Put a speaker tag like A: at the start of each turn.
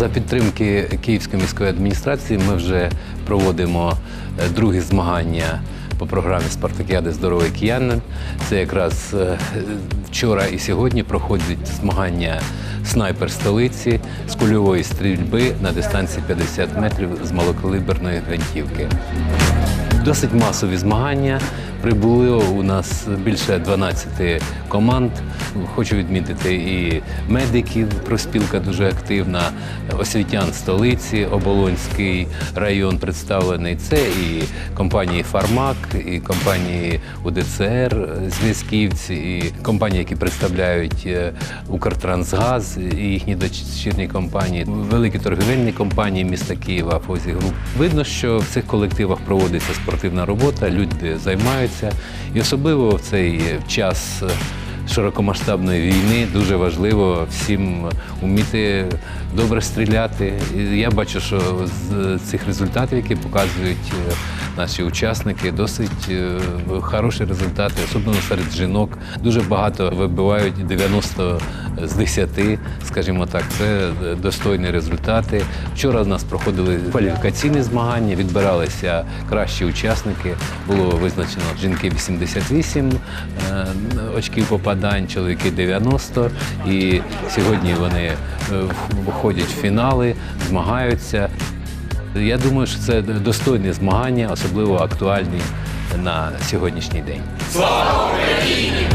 A: За підтримки Київської міської адміністрації ми вже проводимо е, другі змагання по програмі Спартакіади Здоровий киянин. Це якраз е, вчора і сьогодні проходять змагання снайпер столиці з кульової стрільби на дистанції 50 метрів з малокалиберної гвинтівки. Досить масові змагання. Прибуло у нас більше 12 команд. Хочу відмітити і медиків, проспілка дуже активна, освітян столиці, Оболонський район представлений. Це і компанії Фармак, і компанії УДЦР, зв'язківці, і компанії, які представляють е, Укртрансгаз і їхні дочірні компанії, великі торгівельні компанії міста Києва, Фозі Груп. Видно, що в цих колективах проводиться спортивна робота, люди займаються. І особливо в цей час широкомасштабної війни дуже важливо всім вміти добре стріляти. І я бачу, що з цих результатів, які показують е, наші учасники, досить е, хороші результати, особливо серед жінок. Дуже багато вибивають 90 з 10, скажімо так, це достойні результати. Вчора у нас проходили кваліфікаційні змагання, відбиралися кращі учасники. Було визначено жінки 88 е, очків попадань, чоловіки 90. І сьогодні вони е, виходять в фінали, змагаються. Я думаю, що це достойні змагання, особливо актуальні на сьогоднішній день.
B: Слава Україні!